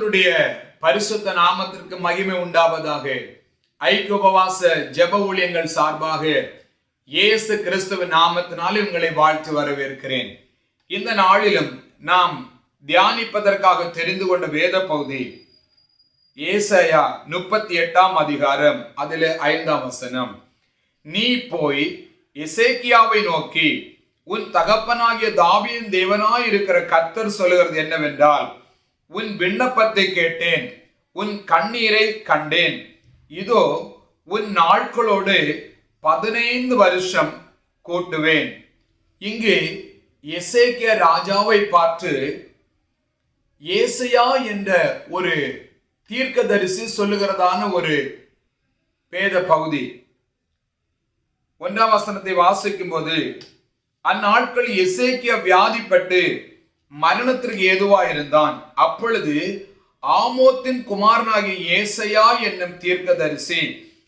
கர்த்தருடைய பரிசுத்த நாமத்திற்கு மகிமை உண்டாவதாக. ஐக்கிய உபவாச ஜெப ஊழியங்கள் சார்பாக இயேசு கிறிஸ்துவ நாமத்தினால் உங்களை வாழ்த்து வரவேற்கிறேன். இந்த நாளிலும் நாம் தியானிப்பதற்காக தெரிந்து கொண்ட வேத பகுதி ஏசையா முப்பத்தி எட்டாம் அதிகாரம் அதில் ஐந்தாம் வசனம். நீ போய் இசேக்கியாவை நோக்கி உன் தகப்பனாகிய தாவியின் தேவனாய் இருக்கிற கர்த்தர் சொல்லுகிறது என்னவென்றால் உன் விண்ணப்பத்தை கேட்டேன் உன் கண்ணீரை கண்டேன். இதோ உன் நாட்களோடு பதினைந்து வருஷம் கூட்டுவேன். இங்கு எசேக்கிய ராஜாவை பார்த்து ஏசையா என்ற ஒரு தீர்க்கதரிசி சொல்லுகிறதான ஒரு பேத பகுதி. ஒன்றாம் வசனத்தை வாசிக்கும் போது அந்நாட்கள் எசேக்கிய வியாதிப்பட்டு மரணத்திற்கு ஏதுவாயிருந்தான். அப்பொழுது ஆமோத்தின் குமாரனாகிய ஏசையா என்னும் தீர்க்கதரிசி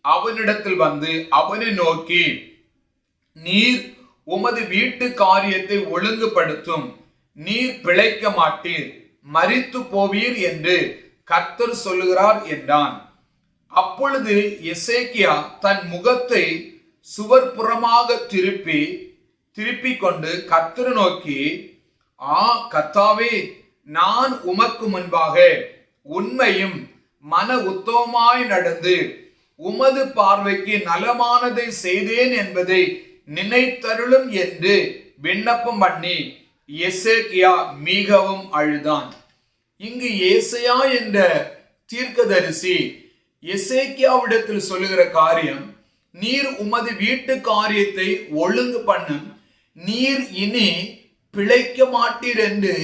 அவனிடத்தில் வந்து அவனை நோக்கி நீர் உமது வீட்டு காரியத்தை ஒழுங்குபடுத்தும். நீர் பிழைக்க மாட்டீர். மறித்து போவீர் என்று கர்த்தர் சொல்லுகிறார் என்றான். அப்பொழுது எசேக்கியா தன் முகத்தை சுவர்புறமாக திருப்பி திருப்பிக் கொண்டு கர்த்தர் நோக்கி ஆ கத்தாவே நான் உமக்கு முன்பாக உண்மையும் மன உத்தமாய் நடந்து உமது பார்வைக்கு நலமானதை செய்தேன் என்பதை நினைத்தருளும் என்று விண்ணப்பம் பண்ணி எசேக்கியா மிகவும் அழுதான். இங்கு ஏசையா என்ற தீர்க்கதரிசி எசேக்கியாவிடத்தில் சொல்லுகிற காரியம் நீர் உமது வீட்டு காரியத்தை ஒழுங்கு பண்ணும் நீர் இனி பிழைக்க மாட்டீர் என்று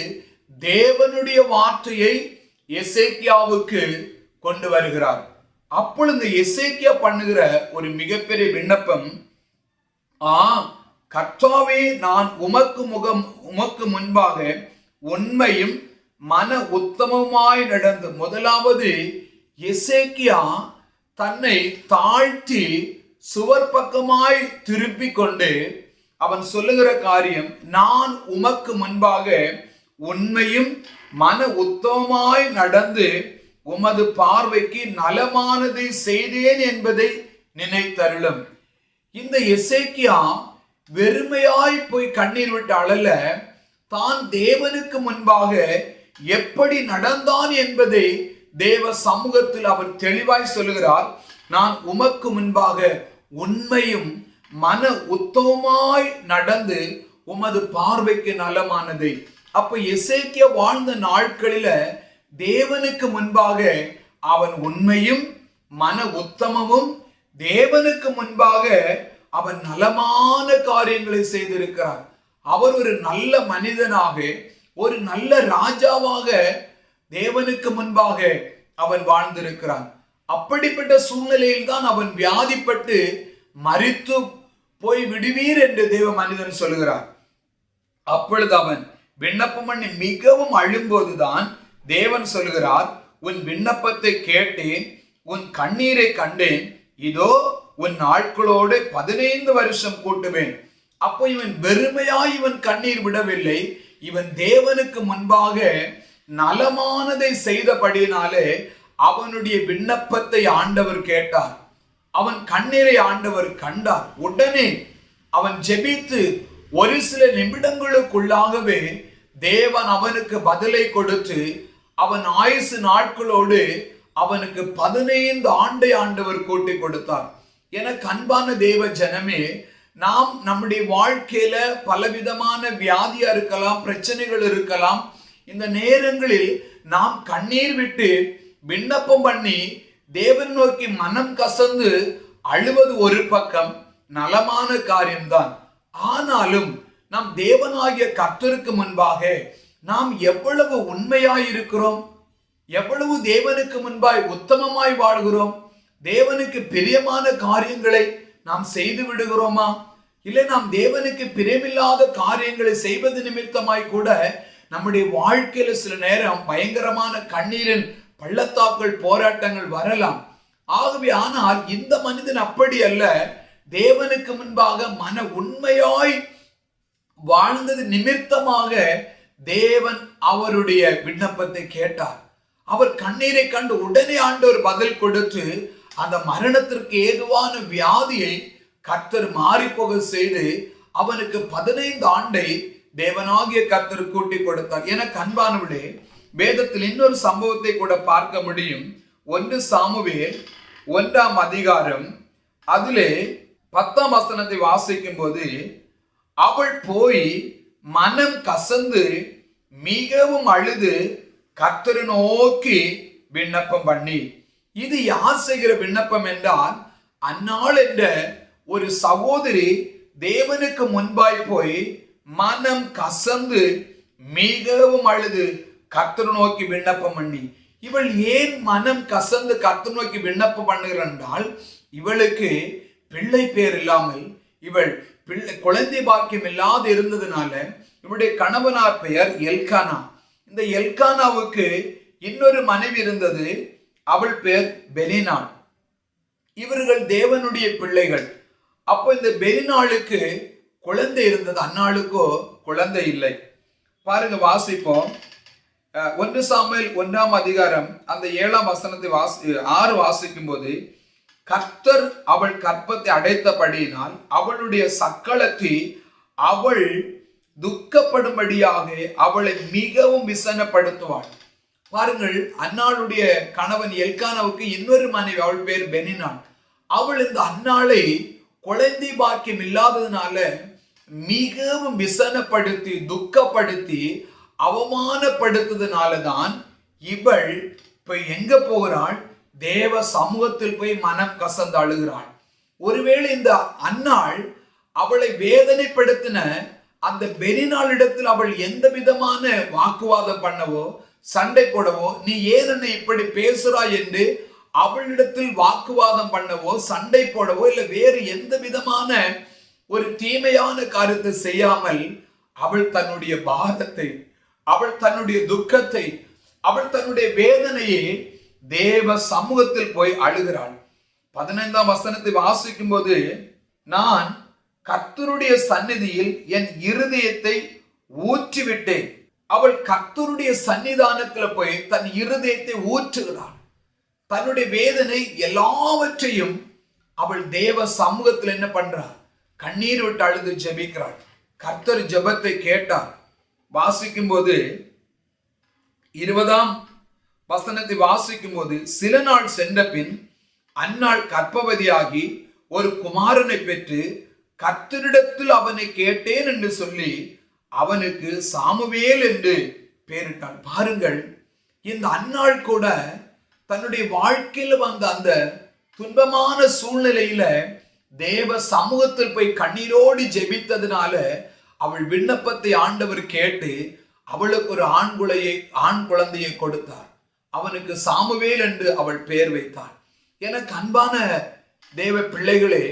தேவனுடைய வார்த்தையை எசேக்கியாவுக்கு கொண்டு வருகிறார். அப்பொழுது எசேக்கியா பண்ணுகிற ஒரு மிகப்பெரிய விண்ணப்பம் ஆ கர்த்தாவே நான் உமக்கு முகம் உமக்கு முன்பாக உண்மையும் மன உத்தமமாய் நடந்து முதலாவது எசேக்கியா தன்னை தாழ்த்தி சுவர் பக்கமாய் திருப்பிக் கொண்டு அவன் சொல்லுகிற காரியம் நான் உமக்கு முன்பாக உண்மையும் மன உத்தமமாய் நடந்து உமது பார்வைக்கு நலமானதை செய்தேன் என்பதை நினைத்தருளும். இந்த இசைக்கியா வெறுமையாய் போய் கண்ணீர் விட்டு அழல தான் தேவனுக்கு முன்பாக எப்படி நடந்தான் என்பதை தேவ சமூகத்தில் அவர் தெளிவாய் சொல்லுகிறார். நான் உமக்கு முன்பாக உண்மையும் மன உத்தமாய் நடந்து உமது பார்வைக்கு நலமானது. அப்ப எசேக்கிய வாழ்ந்த நாட்களில தேவனுக்கு முன்பாக அவன் உண்மையும் மன உத்தமமும் தேவனுக்கு முன்பாக அவன் நலமான காரியங்களை செய்திருக்கிறார். அவர் ஒரு நல்ல மனிதனாக ஒரு நல்ல ராஜாவாக தேவனுக்கு முன்பாக அவன் வாழ்ந்திருக்கிறான். அப்படிப்பட்ட சூழ்நிலையில் தான் அவன் வியாதிப்பட்டு மறித்து போய் விடுவீர் என்று தேவ மனிதன் சொல்லுகிறார். அப்பொழுது அவன் விண்ணப்பம் பண்ணி மிகவும் அழும்போதுதான் தேவன் சொல்கிறார் உன் விண்ணப்பத்தை கேட்டேன் உன் கண்ணீரை கண்டேன் இதோ உன் நாட்களோடு பதினைந்து வருஷம் கூட்டுவேன். அப்போ இவன் வெறுமையாய் இவன் கண்ணீர் விடவில்லை. இவன் தேவனுக்கு முன்பாக நலமானதை செய்தபடியினாலே அவனுடைய விண்ணப்பத்தை ஆண்டவர் கேட்டார். அவன் கண்ணீரை ஆண்டவர் கண்டார். உடனே அவன் ஜெபித்து ஒரு சில நிமிடங்களுக்குள்ளாகவே தேவன் அவனுக்கு பதிலை கொடுத்து அவன் ஆயுசு நாட்களோடு அவனுக்கு பதினைந்து ஆண்டை ஆண்டவர் கூட்டி கொடுத்தார். என அன்பான தேவ ஜனமே நாம் நம்முடைய வாழ்க்கையில பலவிதமான வியாதியா இருக்கலாம் பிரச்சனைகள் இருக்கலாம். இந்த நேரங்களில் நாம் கண்ணீர் விட்டு விண்ணப்பம் பண்ணி தேவன் நோக்கி மனம் கசந்து அழுவது ஒரு பக்கம் நலமான காரியம்தான். ஆனாலும் நம் தேவனாகிய கர்த்தருக்கு முன்பாக நாம் எவ்வளவு உண்மையாய் இருக்கிறோம் எவ்வளவு தேவனுக்கு முன்பாய் உத்தமமாய் வாழ்கிறோம்? தேவனுக்கு பிரியமான காரியங்களை நாம் செய்து விடுகிறோமா? இல்லை நாம் தேவனுக்கு பிரியமில்லாத காரியங்களை செய்வது நிமித்தமாய் கூட நம்முடைய வாழ்க்கையில சில நேரம் பயங்கரமான கண்ணீரின் பள்ளத்தாக்கள் போராட்டங்கள் வரலாம். ஆகவே ஆனால் இந்த மனிதன் அப்படி அல்ல. தேவனுக்கு முன்பாக மன உண்மையாய் வாழ்ந்தது நிமித்தமாக தேவன் அவருடைய விண்ணப்பத்தை கேட்டார். அவர் கண்ணீரை கண்டு உடனே ஆண்டவர் பதில் கொடுத்து அந்த மரணத்திற்கு ஏதுவான வியாதியை கர்த்தர் மாறிப்போக போக செய்து அவனுக்கு பதினைந்து ஆண்டை தேவனாகிய கர்த்தர் கூட்டி கொடுத்தார். என கண்பானவிடே வேதத்தில் இன்னொரு சம்பவத்தை கூட பார்க்க முடியும். ஒன்று சாமுவேல் ஒன்றாம் அதிகாரம். அதிலே பத்தாம் வசனத்தை வாசிக்கும் போது அவள் போய் மனம் கசந்து மிகவும் அழுது கர்த்தரை நோக்கி விண்ணப்பம் பண்ணி. இது யார் செய்கிற விண்ணப்பம் என்றால் அந்நாள் என்ற ஒரு சகோதரி தேவனுக்கு முன்பாய் போய் மனம் கசந்து மிகவும் அழுது கர்த்தரை நோக்கி விண்ணப்பம் பண்ணி இவள் ஏன் மனம் கசந்து கர்த்தர் நோக்கி விண்ணப்பம் பண்ணுகிறாள் என்றால் இவளுக்கு பிள்ளை பேர் இல்லாமல் இவள் பிள்ளை குழந்தை பாக்கியம் இல்லாது இருந்ததுனால இவளுடைய கணவனார் பெயர் எல்கானா. இந்த எல்கானாவுக்கு இன்னொரு மனைவி இருந்தது அவள் பெயர் பெலினாள் இவர்கள் தேவனுடைய பிள்ளைகள். அப்போ இந்த பெலினாளுக்கு குழந்தை இருந்தது அந்நாளுக்கோ குழந்தை இல்லை. பாருங்க வாசிப்போம். Uh, ஒன்று சாமியில் ஒன்றாம் அதிகாரம் அந்த ஏழாம் வசனத்தை வாசி ஆறு வாசிக்கும் போது கர்த்தர் அவள் கற்பத்தை அடைத்தபடியினால் அவளுடைய சக்களத்தை அவள் துக்கப்படும்படியாக அவளை மிகவும் விசனப்படுத்துவாள். பாருங்கள் அன்னாளுடைய கணவன் எல்கானாவுக்கு இன்னொரு மனைவி அவள் பேர் பெனினாள் அவள் இந்த அன்னாளை குழந்தை பாக்கியம் இல்லாததுனால மிகவும் விசனப்படுத்தி துக்கப்படுத்தி அவமானப்படுத்துதனால தான் இவள் இப்ப எங்க போகிறாள்? தேவ சமூகத்தில் போய் மனம் கசந்து அழுகிறாள். ஒருவேளை இந்த அன்னாள் அவளை வேதனைப்படுத்தின அந்த பெரினாளிடத்தில் அவள் எந்த விதமான வாக்குவாதம் பண்ணவோ சண்டை போடவோ நீ ஏன் என்னை இப்படி பேசுறாய் என்று அவளிடத்தில் வாக்குவாதம் பண்ணவோ சண்டை போடவோ இல்லை வேறு எந்த விதமான ஒரு தீமையான காரியத்தை செய்யாமல் அவள் தன்னுடைய பாரத்தை அவள் தன்னுடைய துக்கத்தை அவள் தன்னுடைய வேதனையை தேவ சமூகத்தில் போய் அழுகிறாள். பதினைந்தாம் வசனத்தை வாசிக்கும் போது நான் கர்த்தருடைய சந்நிதியில் என் இருதயத்தை ஊற்றிவிட்டேன். அவள் கர்த்தருடைய சன்னிதானத்துல போய் தன் இருதயத்தை ஊற்றுகிறாள். தன்னுடைய வேதனை எல்லாவற்றையும் அவள் தேவ சமூகத்தில் என்ன பண்றாள் கண்ணீர் விட்டு அழுது ஜெபிக்கிறாள். கர்த்தர் ஜெபத்தை கேட்டார். வாசிக்கும் போது இருபதாம் வசனத்தை வாசிக்கும் போது சில நாள் சென்ற பின் அந்நாள் கற்பவதியாகி ஒரு குமாரனை பெற்று கத்தரிடத்தில் அவனை கேட்டேன் என்று சொல்லி அவனுக்கு சாமுவேல் என்று பெயரிட்டாள். பாருங்கள் இந்த அந்நாள் கூட தன்னுடைய வாழ்க்கையில் வந்த அந்த துன்பமான சூழ்நிலையில தேவ சமூகத்தில் போய் கண்ணீரோடு ஜெபித்ததுனால அவள் விண்ணப்பத்தை ஆண்டவர் கேட்டு அவளுக்கு ஒரு ஆண் குழையை ஆண் குழந்தையை கொடுத்தார். அவனுக்கு சாமுவேல் என்று அவள் பெயர் வைத்தாள். எனக்கு அன்பான தேவ பிள்ளைகளே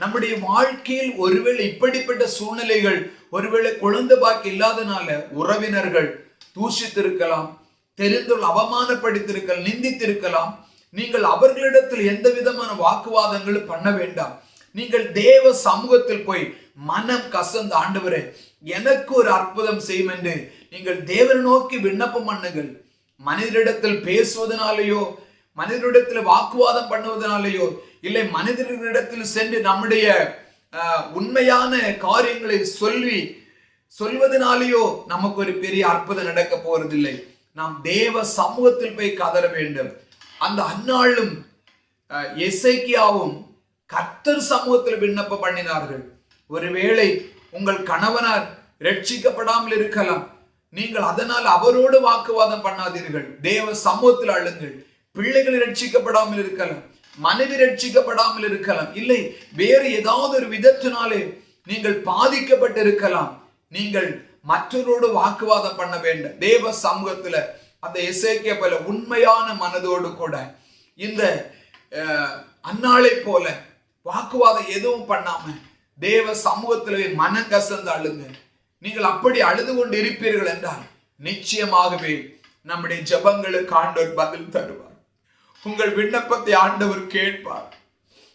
நம்முடைய வாழ்க்கையில் ஒருவேளை இப்படிப்பட்ட சூழ்நிலைகள் ஒருவேளை குழந்தை பாக்கி இல்லாதனால உறவினர்கள் தூஷித்திருக்கலாம் தெரிந்துள்ள அவமானப்படுத்திருக்கலாம் நிந்தித்திருக்கலாம் நீங்கள் அவர்களிடத்தில் எந்த விதமான வாக்குவாதங்களும் பண்ண வேண்டாம். நீங்கள் தேவ சமூகத்தில் போய் மனம் கசந்து ஆண்டவரே எனக்கு ஒரு அற்புதம் செய்யும் என்று நீங்கள் தேவரை நோக்கி விண்ணப்பம் பண்ணுங்கள். மனிதரிடத்தில் பேசுவதனாலேயோ மனிதரிடத்தில் வாக்குவாதம் பண்ணுவதனாலேயோ இல்லை மனிதர்களிடத்தில் சென்று நம்முடைய உண்மையான காரியங்களை சொல்லி சொல்வதனாலேயோ நமக்கு ஒரு பெரிய அற்புதம் நடக்க போறதில்லை நாம் தேவ சமூகத்தில் போய் கதற வேண்டும். அந்த அந்நாளும் அஹ், கத்தர் கர்த்தர் சமூகத்தில் விண்ணப்பம் பண்ணினார்கள். ஒருவேளை உங்கள் கணவனார் ரட்சிக்கப்படாமல் இருக்கலாம். நீங்கள் அதனால் அவரோடு வாக்குவாதம் பண்ணாதீர்கள். தேவ சமூகத்தில் அழுங்கள். பிள்ளைகள் ரட்சிக்கப்படாமல் இருக்கலாம். மனைவி ரட்சிக்கப்படாமல் இருக்கலாம். இல்லை வேறு ஏதாவது ஒரு விதத்தினாலே நீங்கள் பாதிக்கப்பட்டு இருக்கலாம் நீங்கள் மற்றவரோடு வாக்குவாதம் பண்ண வேண்டாம். தேவ சமூகத்துல அந்த இசைக்கிய போல உண்மையான மனதோடு கூட இந்த அன்னாளை போல வாக்குவாதம் எதுவும் பண்ணாம தேவ சமூகத்திலே மனங்கசந்து அழுங்க. நீங்கள் அப்படி அழுது கொண்டு இருப்பீர்கள் என்றால் நிச்சயமாகவே நம்முடைய ஜபங்களுக்கு ஆண்டவர் பதில் தருவார். உங்கள் விண்ணப்பத்தை ஆண்டவர் கேட்பார்.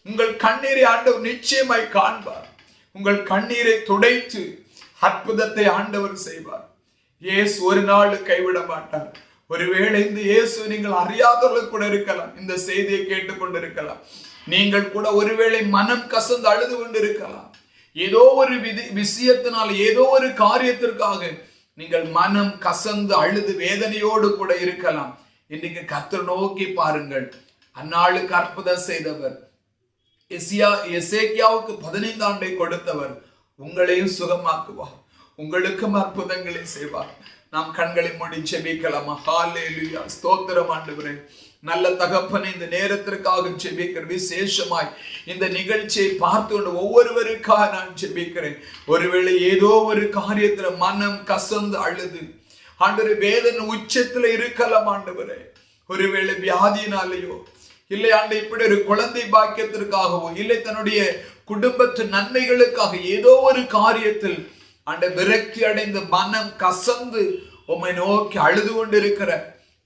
உங்கள் கண்ணீரை ஆண்டவர் நிச்சயமாய் காண்பார். உங்கள் கண்ணீரை துடைத்து அற்புதத்தை ஆண்டவர் செய்வார். ஏசு ஒரு நாள் கைவிட மாட்டார் ஒருவேளை இந்த இயேசு நீங்கள் அறியாதவர்கள் கூட இருக்கலாம். இந்த செய்தியை கேட்டுக்கொண்டிருக்கலாம். நீங்கள் கூட ஒருவேளை மனம் கசந்து அழுது கொண்டிருக்கலாம். ஏதோ ஒரு விதி விஷயத்தினால் ஏதோ ஒரு காரியத்திற்காக நீங்கள் மனம் கசந்து அழுது வேதனையோடு கூட இருக்கலாம். இன்னைக்கு கத்தர் நோக்கி பாருங்கள். அந்நாளுக்கு அற்புதம் செய்தவர். எசியா எசேக்கியாவுக்கு பதினைந்து ஆண்டை கொடுத்தவர். உங்களையும் சுகமாக்குவார். உங்களுக்கும் அற்புதங்களை செய்வார். நாம் கண்களை மூடி செபிக்கலாமா ஹalleluya. ஸ்தோத்திரம் ஆண்டவரே. நல்ல தகப்பனை இந்த நேரத்திற்காக செபிக்கிற விசேஷமாய் இந்த நிகழ்ச்சியை பார்த்து கொண்டு ஒவ்வொருவருக்காக நான் செபிக்கிறேன் ஒருவேளை ஏதோ ஒரு காரியத்துல மனம் கசந்து அழுது ஆண்டு வேதனை உச்சத்துல இருக்கலாம் ஆண்டவரே. ஒருவேளை வியாதியினாலேயோ இல்லை ஆண்டு இப்படி ஒரு குழந்தை பாக்கியத்திற்காகவோ இல்லை தன்னுடைய குடும்பத்து நன்மைகளுக்காக ஏதோ ஒரு காரியத்தில் அண்டை விரக்தி அடைந்து மனம் கசந்து உம்மை நோக்கி அழுது கொண்டிருக்கிற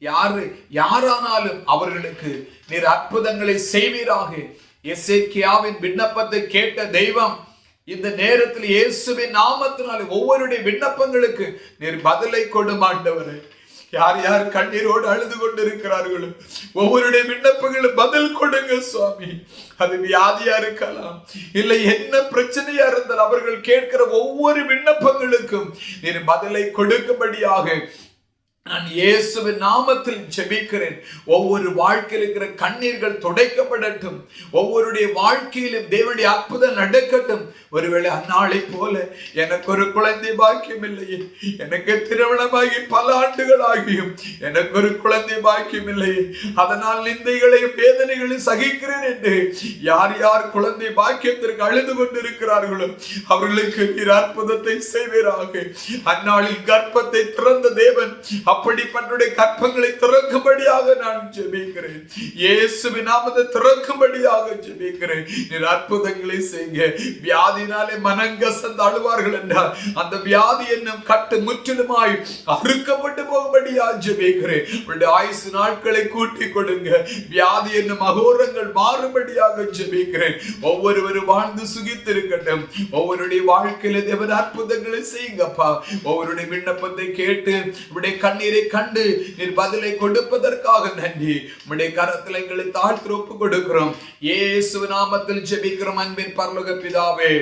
யாரு? யாரானாலும் அவர்களுக்கு நீர் அற்புதங்களை செய்வீராக. எசேக்கியாவின் விண்ணப்பத்தை கேட்ட தெய்வம் இந்த நேரத்தில் இயேசுவின் நாமத்தினாலே ஒவ்வொருடைய விண்ணப்பங்களுக்கு நீர் பதிலை கொடுமாண்டவர் யார் யார் கண்ணீரோடு அழுது கொண்டிருக்கிறார்களோ ஒவ்வொருடைய விண்ணப்பங்களும் பதில் கொடுங்க சுவாமி. அது வியாதியா இருக்கலாம். இல்லை என்ன பிரச்சனையா இருந்தால் அவர்கள் கேட்கிற ஒவ்வொரு விண்ணப்பங்களுக்கும் நீர் பதிலை கொடுக்கும்படியாக நான் இயேசுவின் நாமத்தில் ஜெபிக்கிறேன். ஒவ்வொரு வாழ்க்கையில் இருக்கிற கண்ணீர்கள் துடைக்கப்படட்டும். ஒவ்வொருடைய வாழ்க்கையிலும் தேவனுடைய அற்புதம் நடக்கட்டும். ஒருவேளை அந்நாளை போல எனக்கு ஒரு குழந்தை பாக்கியம் இல்லையே எனக்கு திருமணமாகி பல ஆண்டுகள் ஆகியும் எனக்கு ஒரு குழந்தை பாக்கியம் இல்லையே அதனால் நிந்தைகளையும் வேதனைகளையும் சகிக்கிறேன் என்று யார் யார் குழந்தை பாக்கியத்திற்கு அழுது கொண்டிருக்கிறார்களோ அவர்களுக்கு நீர் அற்புதத்தை செய்வீராக. அந்நாளில் கர்ப்பத்தை திறந்த தேவன் அப்படிப்பட்ட கற்பங்களை திறக்கும்படியாக நான் ஜெபிக்கிறேன். இயேசுவின் நாமத்தை திறக்கும்படியாக ஜெபிக்கிறேன். நீர் அற்புதங்களை செய்ய வியாதினாலே மனங்கசந்து அழுவார்கள் என்றால் அந்த வியாதி என்னும் கட்டு முற்றிலுமாய் அறுக்கப்பட்டு போகும்படியா ஜெபிக்கிறேன். உங்களுடைய ஆயுசு நாட்களை கூட்டி கொடுங்க. வியாதி என்னும் அகோரங்கள் மாறும்படியாக ஜெபிக்கிறேன். ஒவ்வொருவரும் வாழ்ந்து சுகித்திருக்கட்டும். ஒவ்வொருடைய வாழ்க்கையில தேவன் அற்புதங்களை செய்யுங்கப்பா. ஒவ்வொருடைய விண்ணப்பத்தை கேட்டு உடைய கண்ணீரை கண்ணீரை கண்டு நீர் பதிலை கொடுப்பதற்காக நன்றி. உடைய கரத்தில் எங்களை தாழ்த்து ஒப்பு கொடுக்கிறோம். ஏசு நாமத்தில் ஜெபிக்கிறோம் அன்பின் பரலோக பிதாவே.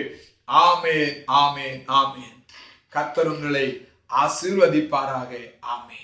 ஆமென் ஆமென் ஆமென். கர்த்தர் உங்களை ஆசீர்வதிப்பாராக. ஆமே